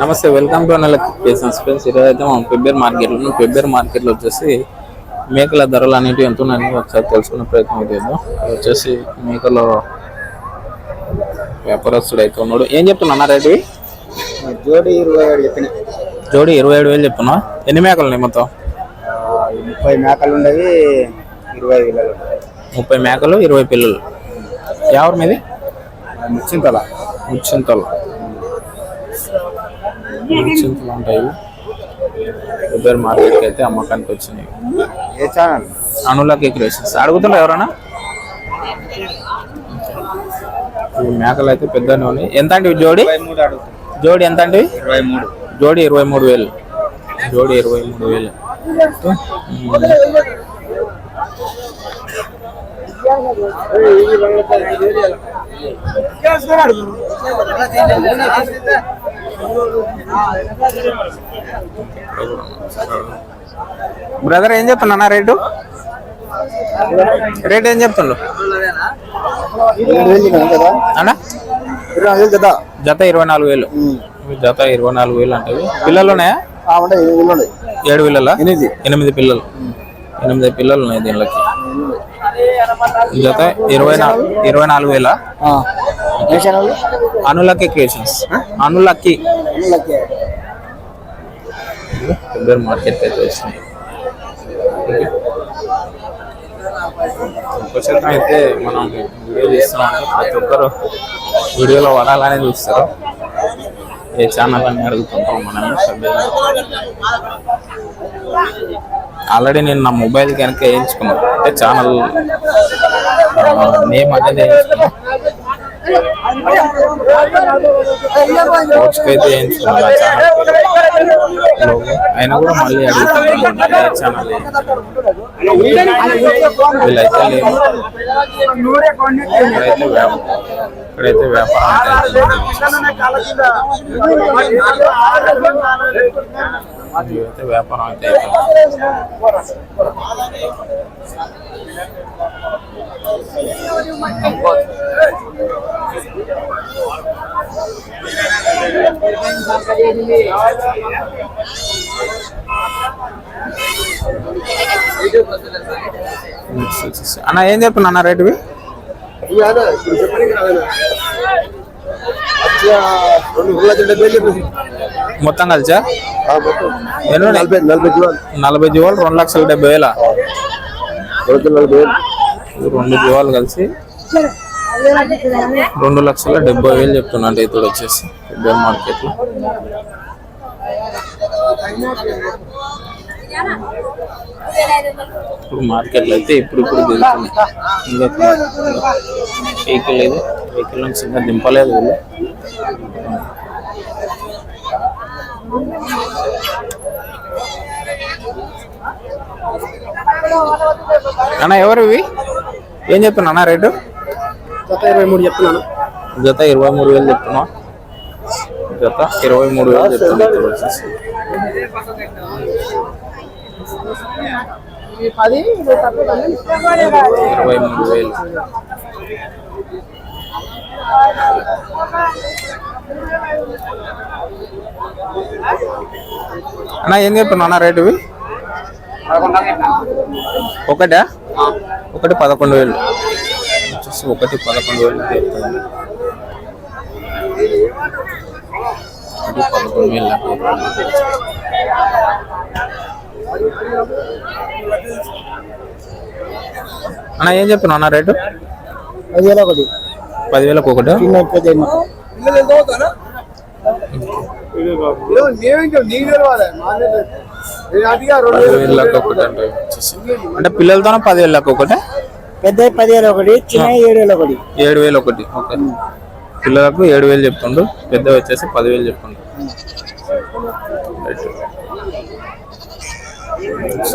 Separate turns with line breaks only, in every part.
నమస్తే welcome to Anal కేసన్ ఈరోజు అయితే మనం పెబ్బేర్ మార్కెట్లో ఉన్నాం పెబ్బేర్ మార్కెట్లో వచ్చేసి మేకల ధరలు అనేటివి ఎంత ఉన్నాయని ఒకసారి తెలుసుకునే ప్రయత్నం చేద్దాం. వచ్చేసి మేకలో వ్యాపారస్తుడు అయితే ఉన్నాడు. ఏం చెప్తున్నా రేటు?
జోడి ఇరవై ఏడు చెప్పిన.
జోడి ఇరవై ఏడు వేలు చెప్తున్నా ఎన్ని మేకలు ఉన్నాయి మొత్తం?
ముప్పై మేకలు ఉండవి ఇరవై వేలు.
ముప్పై మేకలు ఇరవై పిల్లలు. ఎవరి మీది?
ముచ్చింతల.
ముచ్చింతలు. ముచ్చింతలు ఉంటాయి. పెబ్బేర్ మార్కెట్కి అయితే అమ్మకానికి వచ్చినాయి.
ఏ ఛానల్
అనులకి క్రియేషన్స్ అడుగుతున్నారు ఎవరన్నా? ఈ మేకలు అయితే పెద్దనే ఉన్నాయి. ఎంత అంటే జోడి? జోడి ఎంత అంటే
ఇరవై మూడు
జోడి ఇరవై మూడు వేలు. జోడి ఇరవై మూడు వేలు బ్రదర్ ఏం చెప్తున్నా రేటు? రేట్ ఏం చెప్తుండ్రు అన్నా?
కదా
జత ఇరవై నాలుగు వేలు. జత ఇరవై నాలుగు వేలు అంటే పిల్లలు ఉన్నాయా? ఏడు పిల్లల?
ఎనిమిది.
ఎనిమిది పిల్లలు. ఎనిమిది పిల్లలు ఉన్నాయి దీనిలోకి. జత ఇరవై నాలుగు ఇరవై నాలుగు వేల?
ఏ ఛానల్
అనులక్కి క్రియేషన్స్ అనులక్కి. ఇద్దరు మార్కెట్ అయితే వచ్చినాయి. ప్రస్తుతం అయితే మనం వీడియో చేస్తున్నాం ప్రతి ఒక్కరు వీడియోలో పడాలని చూస్తారు. ఏ ఛానల్ అని అడుగుతుంటాం మనం ఆల్రెడీ నేను నా మొబైల్ కనుక వేయించుకున్నాను అంటే ఛానల్ నేమ్ అనేది వేయించుకున్నాను కోచ్కి అయితే వేయించుకున్నాను ఆ ఛానల్ లోగో. అయినా కూడా మళ్ళీ అడుగుతున్నాను ఏ ఛానల్ వీళ్ళైతే లేవు ఇక్కడైతే వ్యాపారం ఇక్కడైతే వ్యాపారం అయితే ఇదైతే వ్యాపారం అయితే అయిపోయింది. అన్న ఏం చెప్పిన అన్న రేటువి మొత్తం కలిసా?
నలభై నలభై
జీవాలు రెండు లక్షల డెబ్బై వేల?
రెండు
రెండు జీవాలు కలిసి రెండు లక్షల డెబ్బై వేలు చెప్తున్నాను అంటే ఇతడు వచ్చేసి పెద్ద మార్కెట్ ఇప్పుడు మార్కెట్లో అయితే ఇప్పుడు ఇప్పుడు దిగుతున్నాయి ఇంకా వెహికల్ లేదు. వెహికల్ నుంచి ఇంకా దింపలేదు వీళ్ళు. అన్న ఎవరు ఇవి? ఏం చెప్తున్నా అన్న రేటు?
కొత్త ఇరవై మూడు చెప్తున్నాను.
జత ఇరవై మూడు వేలు చెప్తున్నా. జత ఇరవై మూడు వేలు చెప్తున్నా. ఇరవై మూడు వేలు. అన్న ఏం చెప్తున్నా అన్న రేటు ఒకటా? ఒకటి పదకొండు వేలు. వచ్చేసి ఒకటి పదకొండు వేలు చెప్తున్నాను ఒకటి పదకొండు వేలు. అన్న ఏం చెప్తున్నావు అన్న రేటు?
పదివేల ఒకటి?
పదివేలకు ఒకటి
చిన్న అయిపోతే
పదివేలకు ఒకటి?
పెద్ద పదివేల ఒకటి చిన్న ఏడు వేల ఒకటి.
ఏడు వేలు ఒకటి ఓకే. పిల్లలకు ఏడు వేలు చెప్తుండు పెద్ద వచ్చేసి పదివేలు చెప్తుండు. రైట్.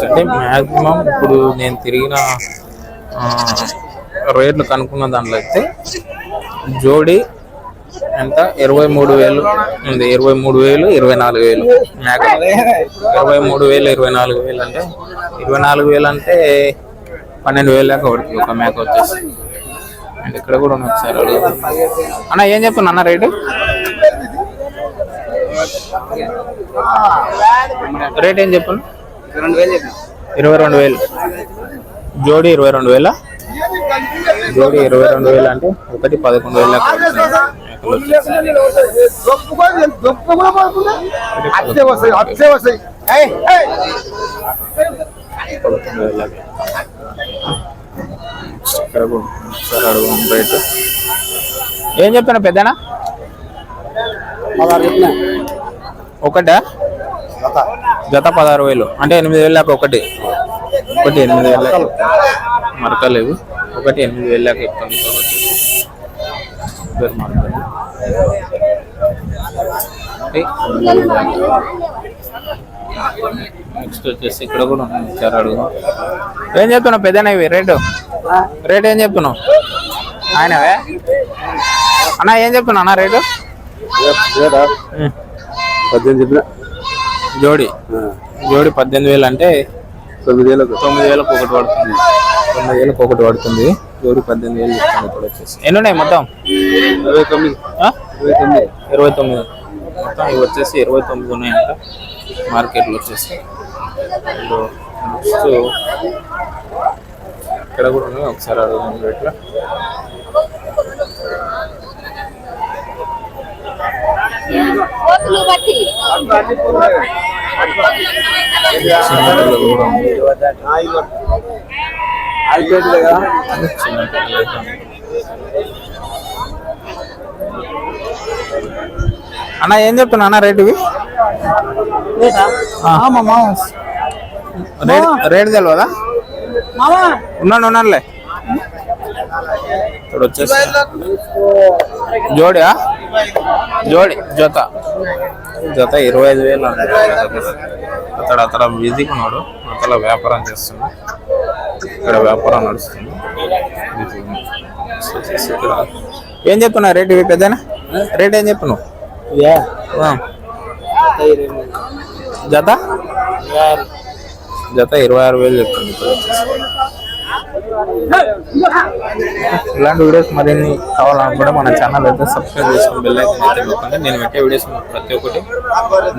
అంటే మ్యాక్సిమం ఇప్పుడు నేను తిరిగిన రేట్లు కనుక్కున్న దాంట్లో అయితే జోడి ఎంత? ఇరవై మూడు వేలు ఉంది. ఇరవై మూడు వేలు ఇరవై నాలుగు వేలు. మేక ఇరవై మూడు వేలు ఇరవై నాలుగు వేలు అంటే ఇరవై నాలుగు వేలు అంటే పన్నెండు వేలు దాకా పడుతుంది. ఒక మేక వచ్చేసి. అండ్ ఇక్కడ కూడా ఉన్నాయి ఒకసారి. అన్న ఏం చెప్తున్నా అన్న రేటు? రేట్ ఏం చెప్పను
వేలు చెప్పిన
ఇరవై రెండు వేలు. జోడి ఇరవై రెండు వేల? జోడి ఇరవై రెండు వేలు అంటే ఒకటి పదకొండు వేల పదకొండు వేలకి ఇక్కడ కూడా ఒకసారి అడుగుదాం రేటు ఏం చెప్పాను పెద్దనా?
పదహారు చెప్పిన?
ఒకటా? జత. పదహారు వేలు. అంటే ఎనిమిది వేలకు ఒకటి. ఒకటి ఎనిమిది వేలకు మరకలేవు. ఒకటి ఎనిమిది వేలకు చెప్తాను పేరు మార్కలు. ఒకటి ఎనిమిది వేలకు. నెక్స్ట్ వచ్చేసి ఇక్కడ కూడా ఉన్నాయి. ఒకసారి అడుగుదాం ఏం చెప్తున్నావు పెద్దనా ఇవి? రేటు రేట్ ఏం చెప్తున్నావు? ఆయనవే? అన్న ఏం చెప్తున్నావు అన్న రేటు.
పద్దెనిమిది చెప్పిన.
జోడి. జోడి పద్దెనిమిది వేలు అంటే
తొమ్మిది వేలకు
తొమ్మిది వేలకు ఒకటి పడుతుంది. తొమ్మిది వేలకు ఒకటి పడుతుంది. జోడి పద్దెనిమిది వేలు చెప్తుంది ఇప్పుడు వచ్చేసి. ఎన్ని ఉన్నాయి మొత్తం?
ఇరవై తొమ్మిది? ఇరవై తొమ్మిది.
ఇరవై తొమ్మిది. మొత్తం ఇవి వచ్చేసి ఇరవై తొమ్మిది ఉన్నాయంట. మార్కెట్లో వచ్చేసి. నెక్స్ట్ ఇక్కడ కూడా ఉన్నాయి ఒకసారి అడుగుదాం రేట్లో.
అయిపోయింది కదా
ఉన్నాయి. అన్న ఏం చెప్తున్నా అన్న. రేట్ రేట్ తెలియదా ఉన్నాను ఉన్నానులే ఇప్పుడు వచ్చేసి జోడియా జోడి జత. జత ఇరవై ఐదు వేలు అతడు అతడ బిజీగా ఉన్నాడు. అతల వ్యాపారం చేస్తుంది ఇక్కడ వ్యాపారం నడుస్తుంది. ఉన్నాడు. ఏం చెప్తున్నావు? రేట్ ఇవి పెద్దనా? రేట్ ఏం చెప్తున్నావు? ఆ. జత? జత ఇరవై ఆరు వేలు చెప్తుంది. ఇప్పుడు ఇలాంటి వీడియోస్ మరిన్ని కావాలనుకుంటే మన ఛానల్ అయితే సబ్స్క్రైబ్ చేసుకుని బెల్ అయితే నొక్కండి. నేను పెట్టే వీడియోస్ ప్రతి ఒక్కటి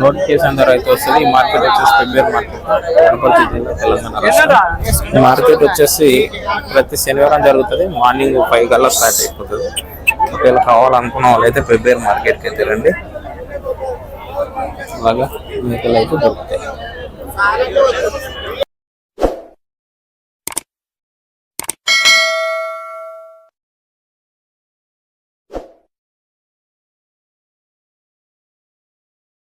నోటిఫికేషన్ ద్వారా అయితే వస్తుంది. ఈ మార్కెట్ వచ్చేసి ఫిబ్రవరి మార్కెట్ వనపర్తి జిల్లా తెలంగాణ రాష్ట్రం ఈ మార్కెట్ వచ్చేసి ప్రతి శనివారం జరుగుతుంది. మార్నింగ్ ఫైవ్ కల్లా స్టార్ట్ అయిపోతుంది. ఒకవేళ కావాలనుకున్న వాళ్ళైతే ఫిబ్రవరి మార్కెట్కి అయితే రండి. అలాగా మీకు అయితే దొరుకుతాయి.